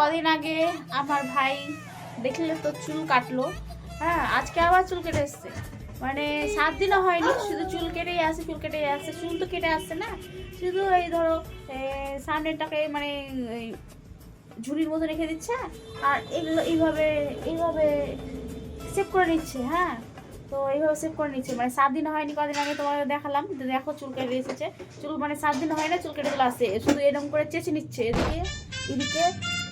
কদিন আগে আমার ভাই দেখলে তো চুল কাটলো। হ্যাঁ আজকে আবার চুল কেটে এসছে। মানে সাত দিনও হয়নি, শুধু চুল কেটেই আসে চুল কেটেই আসছে চুল তো কেটে আসছে না। শুধু এই ধরো সামনেরটাকে মানে ঝুড়ির মতো রেখে দিচ্ছে, আর এগুলো এইভাবে এইভাবে সেভ করে নিচ্ছে হ্যাঁ। তো এইভাবে সেভ করে নিচ্ছে। মানে সাত দিন হয়নি, কদিন আগে তোমাকে দেখালাম তো দেখো চুল কেটে এসেছে। চুল মানে সাত দিন হয় না, চুল কেটে চলে আসছে শুধু এরকম করে চেঁচে নিচ্ছে, এদিকে এদিকে।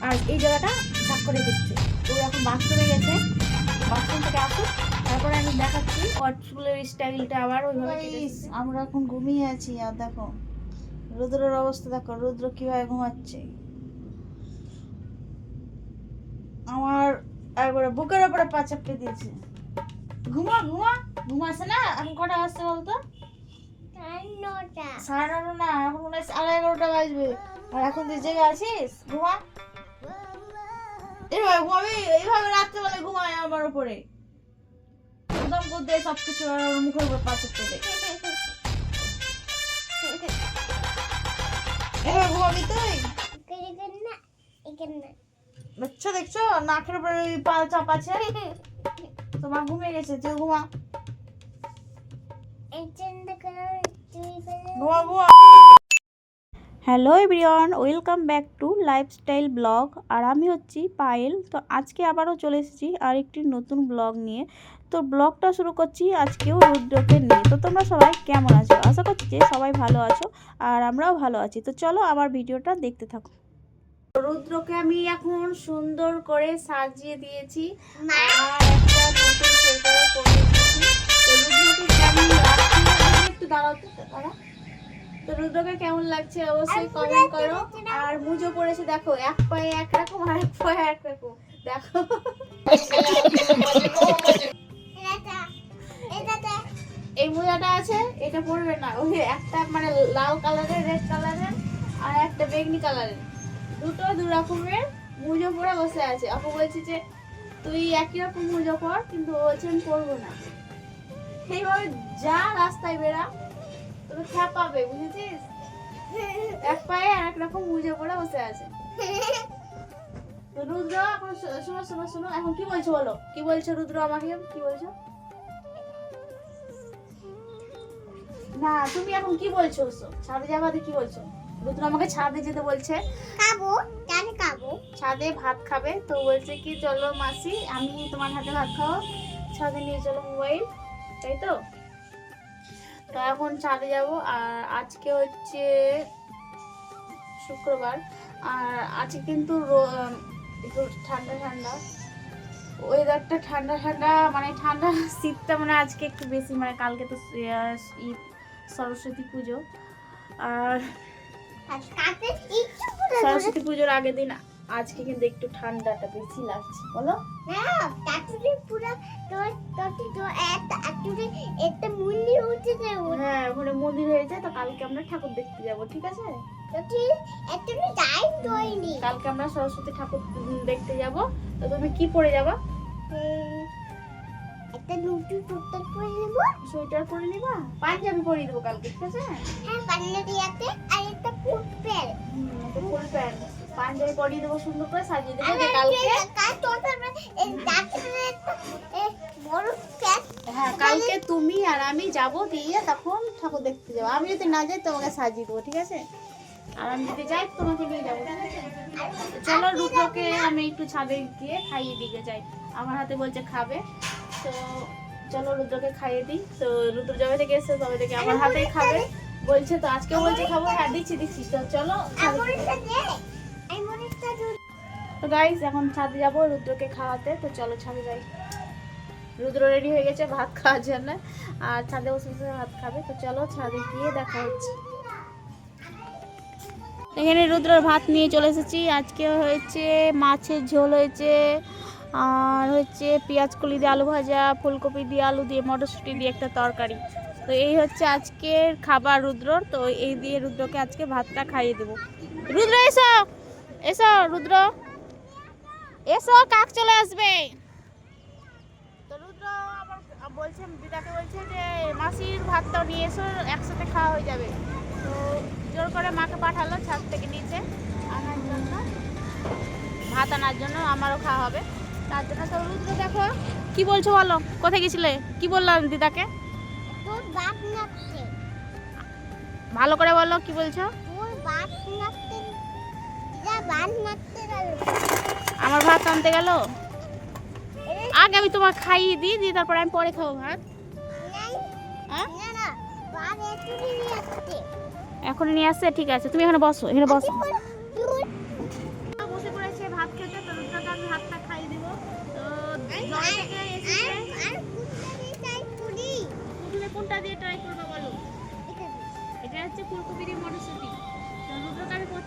আর এই জায়গাটা ঝাক করে দিচ্ছে। তো এখন বাথরুমে গেছে। বাথরুম থেকে আসুক তারপরে আমি দেখাচ্ছি। চুলের স্টাইলটা আবার ওইভাবে আমরা এখন ঘুমিয়ে আছি আর দেখো রুদ্রের অবস্থা দেখো রুদ্র কীভাবে ঘুমাচ্ছে। আমার একবারে বুকের ওপরে পা চাপড়ে দিয়েছে। ঘুমা ঘুমা ঘুমাছে না? এখন কটা আসছে বলতো? সাড়ে নটা না এখন মনে হয় সাড়ে এগারোটা বাজবে। আর এখন তুই জেগে আছিস? ঘুমা। এইভাবে ঘুমাবি এইভাবে রাত্রেবেলা ঘুমায় আমার উপরে। একদম করতে সবকিছু মুখের উপর পা চাপড়ে দেয়। এভাবে ঘুমাবি তুই? দেখছ দেখছ? নাকের উপরে ওই পা চাপ আছে তোমার ঘুমিয়ে গেছে তুই ঘুমা। ঘুমা ঘুমা। Hello everyone, welcome back to lifestyle blog. আর আমি হচ্ছি পায়েল। তো আজকে আবারও চলে এসেছি আর একটি নতুন ব্লগ নিয়ে। তো ব্লগটা শুরু করছি আজকেও রুদ্রকে নিয়ে। তো তোমরা সবাই কেমন আছো? আশা করছি যে সবাই ভালো আছো আর আমরাও ভালো আছি। তো চলো আমার ভিডিওটা দেখতে থাকো। রুদ্রকে আমি এখন সুন্দর করে সাজিয়ে দিয়েছি। আর একটা নতুন দিয়েছি। একটু দাঁড়াও তো, দাঁড়াও। তো রুদ্রকে কেমন লাগছে অবশ্যই কমেন্ট করো। আর মুজো পড়েছে দেখো এক পায়ে এক রকম আর এক পায়ে এক রকম। দেখো। এই মোজাটা আছে এটা পড়বে না। ওই একটা মানে লাল কালারের রেড কালারের আর একটা বেগনি কালারের। দুটো দু রকমের মুজো পরে বসে আছে। আপু বলছি যে তুই একই রকম মুজো পর কিন্তু ও বলছে আমি পরবো না। সেইভাবে যা রাস্তায় বেরা তোকে খ্যাপাবে বুঝেছিস? এক পায়ে আর এক রকম মুজো পরে বসে আছে। তো রুদ্র এখন শোনো শোনো শোনো এখন কি বলছো বলো? কি বলছো রুদ্র আমাকে? কি বলছো? না তুমি এখন কি বলছো? ছাদে যাবাতে কি বলছো? রুদ্র আমাকে ছাদে যেতে বলছে। ছাদে ভাত খাবে তো বলছে কি চলো মাসি আমি তোমার হাতে ভাত খাও ছাদে নিয়ে চলো মোবাইল তাই তো? তো এখন ছাদে যাব আর আজকে হচ্ছে শুক্রবার আর আজকে কিন্তু একটু ঠান্ডা ঠান্ডা। ওয়েদারটা ঠান্ডা ঠান্ডা মানে ঠান্ডা শীতটা মানে আজকে একটু বেশি মানে কালকে তো ঈদ সরস্বতী পুজো। আর সরস্বতী পুজোর আগের দিন আজকে কিন্তু একটু ঠান্ডাটা বেশি লাগছে বলো। হ্যাঁ ওখানে মন্দির হয়েছে তো কালকে আমরা ঠাকুর দেখতে যাব ঠিক আছে? কালকে আমরা সরস্বতী ঠাকুর দেখতে যাব। তো তুমি কি পরে যাবা? একটা টুকটাক নেব। সোয়েটার পরে নিবা? পাঞ্জাবি পরিয়ে দেবো কালকে ঠিক আছে? হ্যাঁ আর একটা প্যান্ট। Full pant. পাঞ্জাবি পরিয়ে দেবো সুন্দর করে সাজিয়ে দেবো যে কালকে হ্যাঁ কালকে তুমি আর আমি যাব দিয়ে তখন ঠাকুর দেখতে যাব। আমি যদি না যাই তোমাকে সাজিয়ে দেবো ঠিক আছে? আর আমি যদি যাই তোমাকে নিয়ে যাব চলো রুদ্রকে আমি একটু ছাদে গিয়ে খাইয়ে দিকে যাই। আমার হাতে বলছে খাবে। তো চলো রুদ্রকে খাইয়ে দিই। তো রুদ্র যবে থেকে এসছে তবে থেকে আমার হাতেই খাবে। বলছে তো আজকে বলছে খাব হ্যাঁ দিচ্ছি দিচ্ছি। তো চলো তো গাইস এখন ছাদে যাব, রুদ্রকে খাওয়াতে। তো চলো ছাদে যাই। রুদ্র রেডি হয়ে গেছে ভাত খাওয়ার জন্য। আর ছাদে বসে বসে ভাত খাবে। তো চলো ছাদে গিয়ে দেখা হচ্ছে। এখানে রুদ্রর ভাত নিয়ে চলে এসেছি। আজকে হয়েছে মাছের ঝোল হয়েছে। আর হচ্ছে পেঁয়াজ কলি দিয়ে আলু ভাজা, ফুলকপি দিয়ে আলু দিয়ে মটরশুঁটি দিয়ে একটা তরকারি। তো এই হচ্ছে আজকের খাবার রুদ্রর। তো এই দিয়ে রুদ্রকে আজকে ভাতটা খাইয়ে দেবো। রুদ্র, এসো! এসো, রুদ্র! এসো কাক চলে আসবে। তো আবার বলছে দিদাকে বলছে যে মাসির ভাতটাও নিয়ে এসো একসাথে খাওয়া হয়ে যাবে। তো জোর করে মাকে পাঠালো ছাদ থেকে নিচে আনার জন্য। ভাত আনার জন্য আমারও খাওয়া হবে। তার জন্য তো রুদ্র দেখো কি বলছো বলো? কোথায় গেছিলে? কি বললাম দিদাকে? ভালো করে বলো কি বলছো? আমার ভাত আনতে গেল? আগে আমি তোমার খাইয়ে দিই দিয়ে তারপরে আমি পরে খাব ভাত। হ্যাঁ? এখন নিয়ে আসছে? ঠিক আছে তুমি এখানে বসো এখানে বসো। বসে পড়েছে ভাত খেতে আমি ভাতটা তো কোনটা দিয়ে ট্রাই করব বলো? এটা হচ্ছে ফুলকপি দিয়ে মটরশুটি।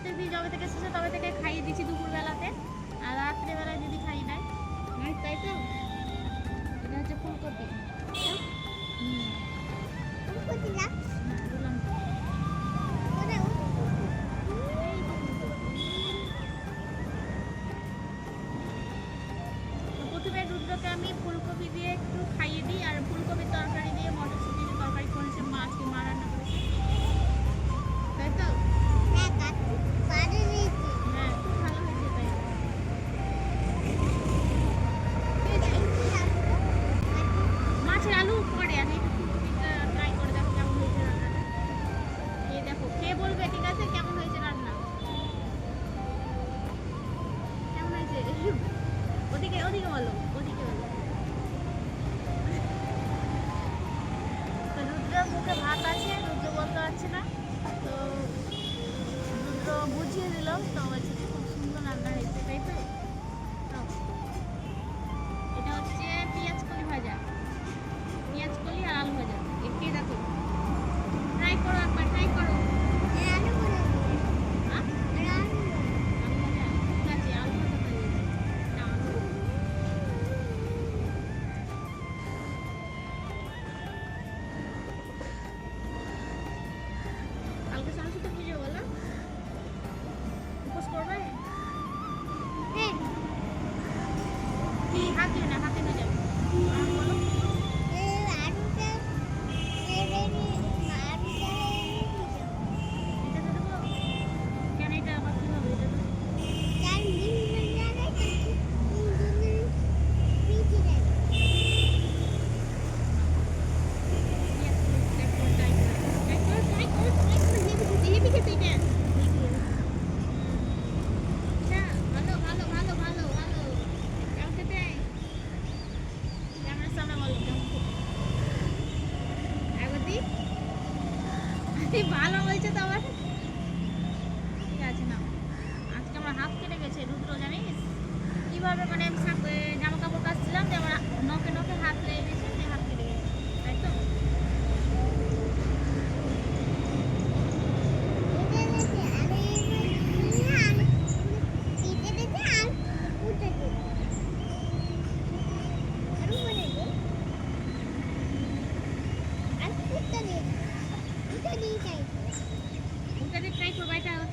প্রত্যেকদিন জবে যবে থেকে শেষে তবে থেকে খাইয়ে দিচ্ছি দুপুরবেলাতে। আর রাত্রেবেলায় যদি খাই নাই, তাই তো? What do you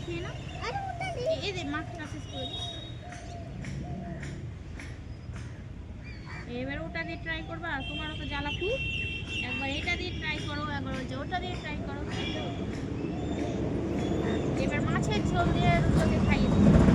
খেয়ে না এই এবার ওটা দিয়ে ট্রাই করবা তোমারও তো জ্বালা খুব। একবার এটা দিয়ে ট্রাই করো, একবার ওটা দিয়ে ট্রাই করো। এবার মাছের ঝোল দিয়ে রুটোকে খাইয়ে দেবো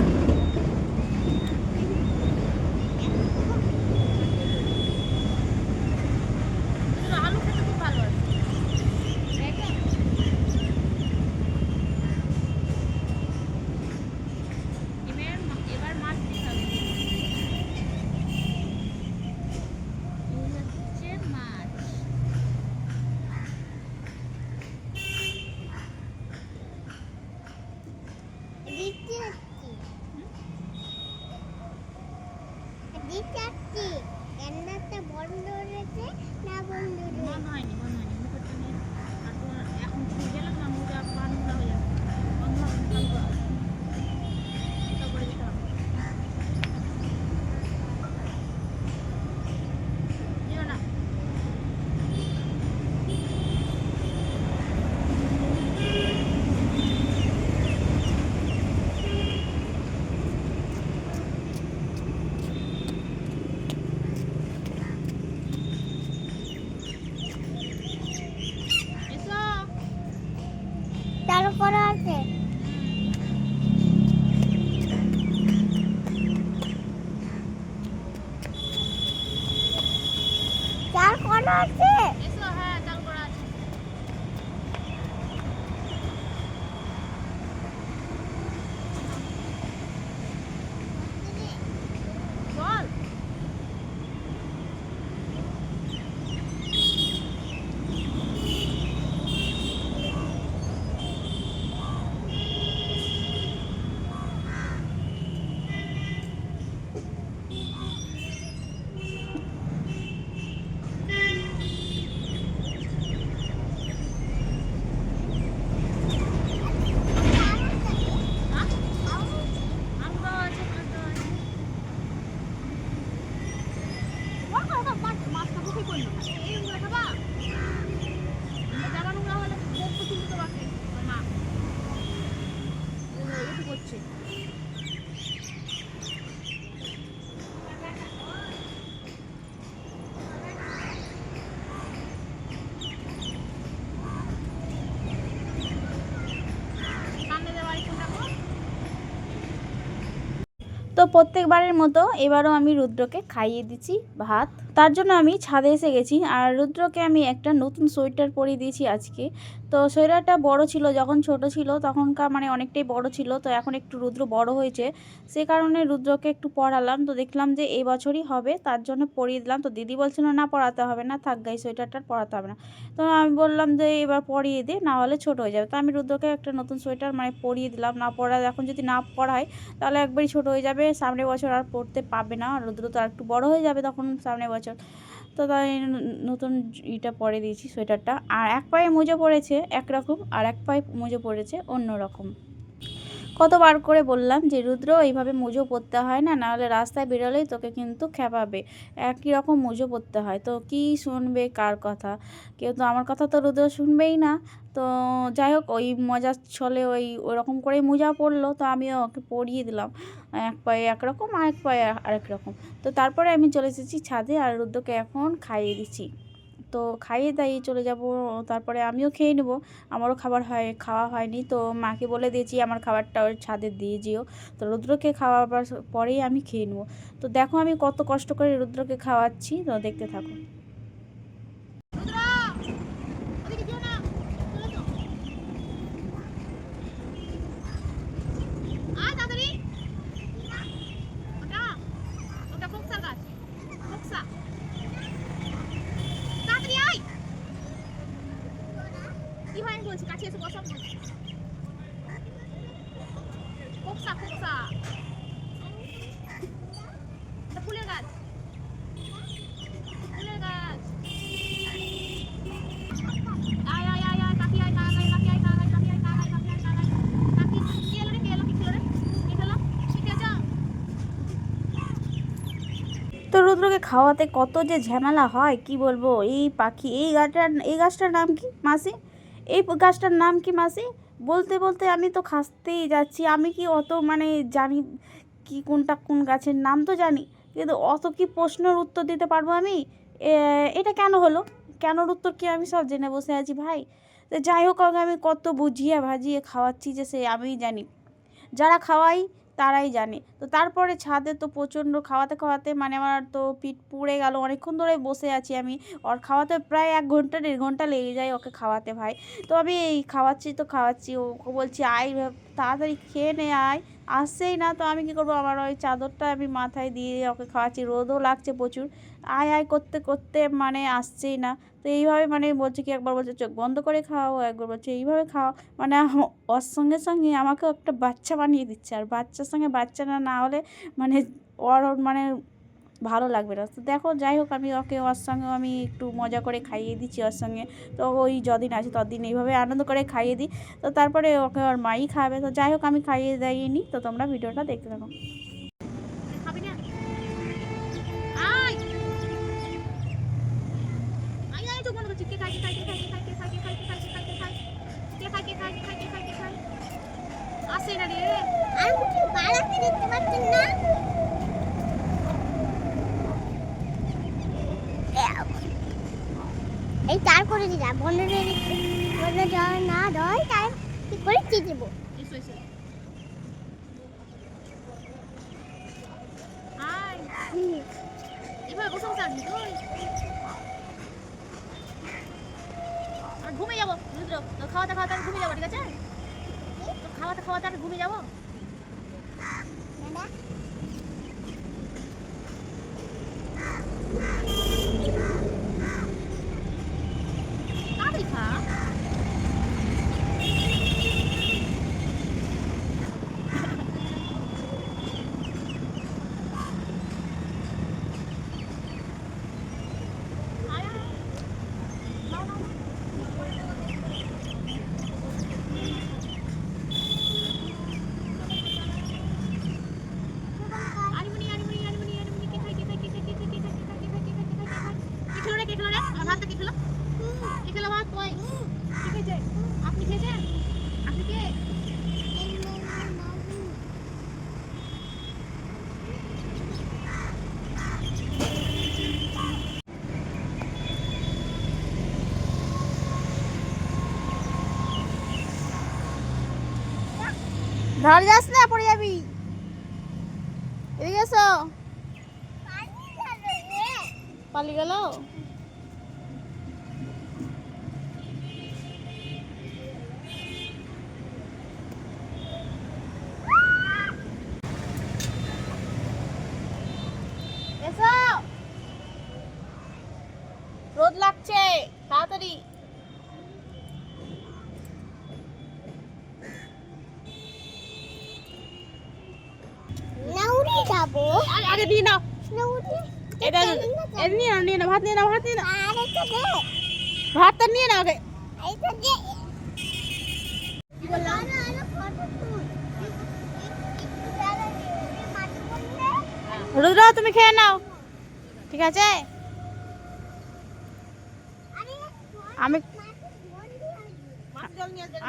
তো প্রত্যেকবারের মতো এবারও আমি রুদ্রকে খাইয়ে দিচ্ছি ভাত। তার জন্য আমি ছাদে এসে গেছি আর রুদ্রকে আমি একটা নতুন সোয়েটার পরিয়ে দিয়েছি আজকে। তো সোয়েটারটা বড় ছিল, যখন ছোট ছিল তখনকার মানে অনেকটাই বড় ছিল, তো এখন একটু রুদ্র বড় হয়েছে। সে কারণে রুদ্রকে একটু পড়ালাম তো দেখলাম যে এই বছরই হবে, তার জন্য পরিয়ে দিলাম। তো দিদি বলছিল, না পড়াতে হবে না, থাক গাই সোয়েটারটা পড়াতে হবে না। তো আমি বললাম যে, এবার পরিয়ে দে, না হলে ছোট হয়ে যাবে। তো আমি রুদ্রকে একটা নতুন সোয়েটার মানে পরিয়ে দিলাম, না পড়া এখন যদি না পড়ায় তাহলে একবারই ছোট হয়ে যাবে সামনে বছর আর পড়তে পাবে না। রুদ্র তো আর একটু বড় হয়ে যাবে তখন সামনে বছর। তো তাই নতুন ইটা পরে দিয়েছি সোয়েটারটা। আর এক পায়ে মুজো পড়েছে একরকম, আর এক পায়ে মুজো পড়েছে অন্য রকম কতবার করে বললাম যে, রুদ্র, এইভাবে মুজো পরতে হয় না? নাহলে রাস্তায় বেরোলেই তোকে কিন্তু খেপাবে। একই রকম মুজো পরতে হয়। তো কি শুনবে কার কথা? কেউ তো আমার কথা তো রুদ্র শুনবেই না। তো যাই হোক, ওই মজার ছলে ওই ওরকম করেই মোজা পড়ল তো আমিও ওকে পরিয়ে দিলাম। এক পায়ে একরকম আর এক পায়ে আরেক রকম। তো তারপরে আমি চলে এসেছি ছাদে আর রুদ্রকে এখন খাইয়ে দিচ্ছি। তো খাইয়ে দাইয়ে চলে যাব, তারপরে আমিও খেয়ে নেব। আমারও খাবার হয়, খাওয়া হয়নি, তো মাকে বলে দিয়েছি, আমার খাবারটা ওর ছাদে দিয়ে যেও। তো রুদ্রকে খাওয়াবার পরেই আমি খেয়ে নেব। তো দেখো আমি কত কষ্ট করে রুদ্রকে খাওয়াচ্ছি, তো দেখতে থাকো রুদ্র ওদিকে যেও না চলে তো আয় তাড়াতাড়ি ওটা ওটা ফোকসা গাছ ফোকসা তাড়াতাড়ি আয় কি হয় তো রুদ্রকে খাওয়াতে কত যে ঝামেলা হয়, কি বলব? এই পাখি, এই গাছটার এই গাছটার নাম কি, মাসি? এই গাছটার নাম কি মাসি? বলতে বলতে আমি তো খাসতেই যাচ্ছি। আমি কি অত মানে জানি কি কোনটা কোন গাছের নাম তো জানি, কিন্তু অত কি প্রশ্নের উত্তর দিতে পারব আমি? এটা কেন হলো? কেনর উত্তর কি আমি সব জেনে বসে আছি ভাই? যাই হোক আমি কত বুঝিয়ে ভাজিয়ে খাওয়াচ্ছি যে সে আমিই জানি। যারা খাওয়াই তারাই জানে। তো তারপরে ছাদে তো প্রচণ্ড খাওয়াতে খাওয়াতে মানে আমার তো পিঠ পুড়ে গেল। অনেকক্ষণ ধরে বসে আছি আমি। ওর খাওয়াতে প্রায় এক ঘণ্টা, দেড় ঘণ্টা লেগে যায় ওকে খাওয়াতে ভাই। তো আমি এই খাওয়াচ্ছি তো খাওয়াচ্ছি। ওকে বলছি, আয় তাড়াতাড়ি খেয়ে নে, আয়। আসছেই না তো আমি কী করব? আমার ওই চাদরটা আমি মাথায় দিয়ে ওকে খাওয়াচ্ছি। রোদও লাগছে প্রচুর। আয় আয়, করতে করতে মানে আসছেই না। তো এইভাবে মানে বলছে কি, একবার বলছে চোখ বন্ধ করে খাও, একবার বলছে এইভাবে খাও। মানে ওর সঙ্গে সঙ্গে আমাকেও একটা বাচ্চা বানিয়ে দিচ্ছে। আর বাচ্চার সঙ্গে বাচ্চা না না হলে মানে ওর মানে ভালো লাগবে না। তো দেখো, যাই হোক, আমি ওকে, ওর সঙ্গে আমি একটু মজা করে খাইয়ে দিচ্ছি ওর সঙ্গে। তো ওই যদিন আছে তদিন এইভাবে আনন্দ করে খাইয়ে দিই। তো তারপরে ওকে ওর মাই খাবে। তো যাই হোক, আমি খাইয়ে দাইয়ে নিই তো তোমরা ভিডিওটা দেখতে থাকো। এই তার করে দিলা বন্ধ বন্ধ জল না দই তার কি করে চিটিব ঘুমিয়ে যাব খাওয়াতে খাওয়াতে ঘুমিয়ে যাব, ঠিক আছে? খাওয়াতে খাওয়াতে ঘুমিয়ে যাব? Baba. ধর যাস না পড়ে যাবি। এদিকে এসো। পালিয়ে গেল? এটা এটা নিয়ে নাও। নিয়ে নাও ভাত নিয়ে নাও ভাত নিয়ে ভাতটা নিয়ে আগে। রুদ্র তুমি খেয়ে নাও। ঠিক আছে? আমি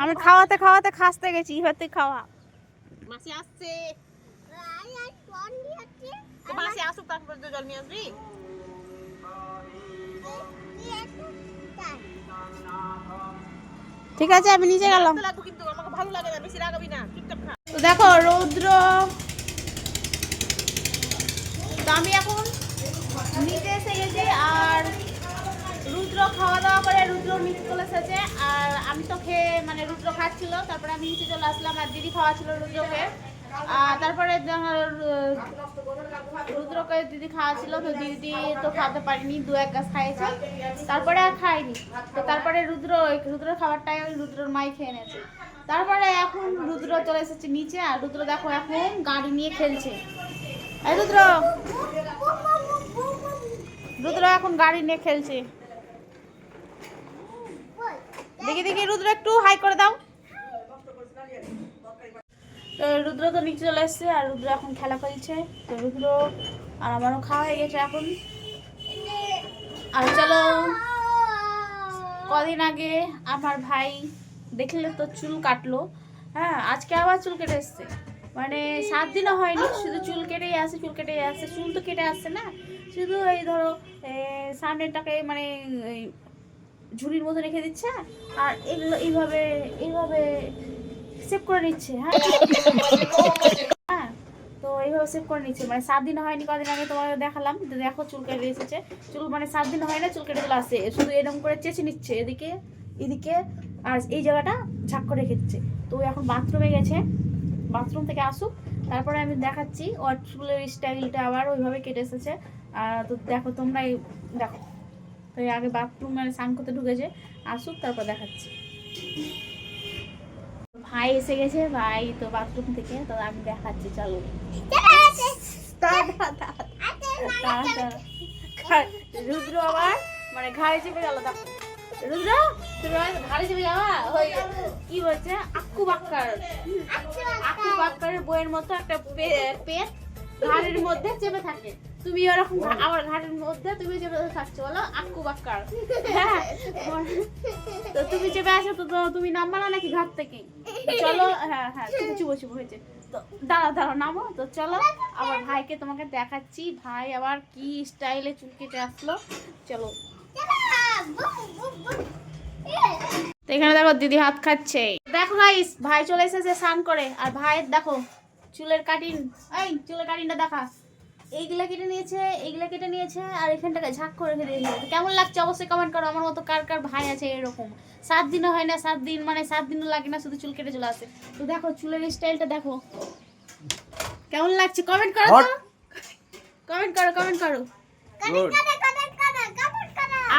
আমি খাওয়াতে খাওয়াতে খাসতে গেছি। এবার তুই খাওয়া। মাসি আসছে। তো আসুক তারপর তো জল নিয়ে আসবি ঠিক আছে আমি নিচে গেলাম কিন্তু আমাকে ভালো লাগে না বেশি রাগাবি না চুপচাপ খা তো দেখো রৌদ্র তো আমি এখন নিচে এসে গেছি আর রুদ্র খাওয়া দাওয়া করে রুদ্র নিচে চলে এসেছে আর আমি তো খেয়ে মানে রুদ্র খাচ্ছিল তারপরে আমি নিচে চলে আসলাম আর দিদি খাওয়া ছিল রুদ্রকে তারপরে রুদ্রকে দিদি খাওয়া ছিল তো দিদি তো খাওয়াতে পারিনি, দু এক গাছ খাইয়েছে। তারপরে আর খাইনি তো তারপরে রুদ্র রুদ্র খাবারটাই ওই রুদ্রর মাই খেয়ে নিয়েছে। তারপরে এখন রুদ্র চলে এসেছে নিচে, আর রুদ্র দেখো এখন গাড়ি নিয়ে খেলছে। রুদ্র! রুদ্র এখন গাড়ি নিয়ে খেলছে। দেখি দেখি, রুদ্র একটু হাই করে দাও। তো রুদ্র তো নিচে চলে এসছে আর রুদ্র এখন খেলা খেলছে। তো রুদ্র আর আমারও খাওয়া হয়ে গেছে এখন। আর চলো, কদিন আগে আমার ভাই দেখলে তো চুল কাটলো। হ্যাঁ আজকে আবার চুল কেটে এসছে। মানে সাত দিনও হয়নি, শুধু চুল কেটেই আসে চুল কেটেই আসে চুল তো কেটে আসছে না। শুধু এই ধরো সামনেরটাকে মানে ঝুড়ির মতো রেখে দিচ্ছে। আর এগুলো এইভাবে এইভাবে সেভ করে নিচ্ছে হ্যাঁ? হ্যাঁ তো এইভাবে সেভ করে নিচ্ছে। মানে সাত দিন হয়নি, কদিন আগে তোমাকে দেখালাম দেখো চুল কেটে এসেছে। চুল মানে সাত দিন হয় না, চুল কেটে চলে আসছে শুধু এরকম করে চেঁচে নিচ্ছে, এদিকে এদিকে, আর এই জায়গাটা ঝাক করে রেখে দিচ্ছে। তো এখন বাথরুমে গেছে, বাথরুম থেকে আসুক। তারপরে আমি দেখাচ্ছি, ওর চুলের স্টাইলটা আবার ওইভাবে কেটে এসেছে। আর তো দেখো তোমরা এই দেখো। তো আগে বাথরুম মানে স্নান করতে ঢুকেছে, আসুক, তারপর দেখাচ্ছি। ভাই এসে গেছে ভাই তো বাথরুম থেকে তো আমি দেখাচ্ছি চলো। রুদ্র আবার মানে ঘাড়ে চেপে গেল রুদ্র তুমি ঘাড়ে চেপে যাওয়া ওই কি বলছে? আক্কু বাক্কার। আক্কু বাক্কারের বইয়ের মতো একটা পেট ঘাড়ের মধ্যে চেপে থাকে। তুমি ওরকম আমার ঘাড়ের মধ্যে তুমি চেপে থাকছো বলো আক্কু বাক্কার। হ্যাঁ? তো তুমি চেপে আসো তো তো তুমি নামবা না নাকি ঘাট থেকে? চলো হ্যাঁ হ্যাঁ চুপো চুপো হয়েছে তো দাঁড়া দাঁড়া নামো। তো চলো, আমার ভাইকে তোমাকে দেখাচ্ছি। ভাই আবার কি স্টাইলে চুল কেটে আসলো। চলো। এখানে দেখো, দিদি হাত খাচ্ছে। দেখো গাইস ভাই চলে এসেছে স্নান করে। আর ভাইয়ের দেখো, চুলের কাটিং এই, চুলের কাটিংটা দেখা। এইগুলা কেটে নিয়েছে এইগুলা কেটে নিয়েছে আর এখানটাকে ঝাঁক করে রেখে দিয়েছে। কেমন লাগছে? অবশ্যই কমেন্ট করো। আমার মতো কার কার ভাই আছে এরকম? সাত দিনও হয় না সাত দিন মানে সাত দিনও লাগে না শুধু চুল কেটে চলে আসে। তো দেখো চুলের স্টাইলটা দেখো। কেমন লাগছে? কমেন্ট করো তো। কমেন্ট করো কমেন্ট করো।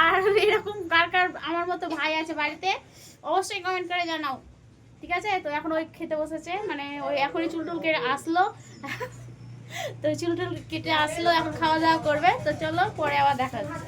আর এরকম কার কার আমার মতো ভাই আছে বাড়িতে অবশ্যই কমেন্ট করে জানাও। ঠিক আছে? তো এখন ওই খেতে বসেছে মানে ওই এখনই চুল টুল কেটে আসলো। তো চুল টুল কেটে আসলো, এখন খাওয়া দাওয়া করবে। তো চলো, পরে আবার দেখা যাচ্ছে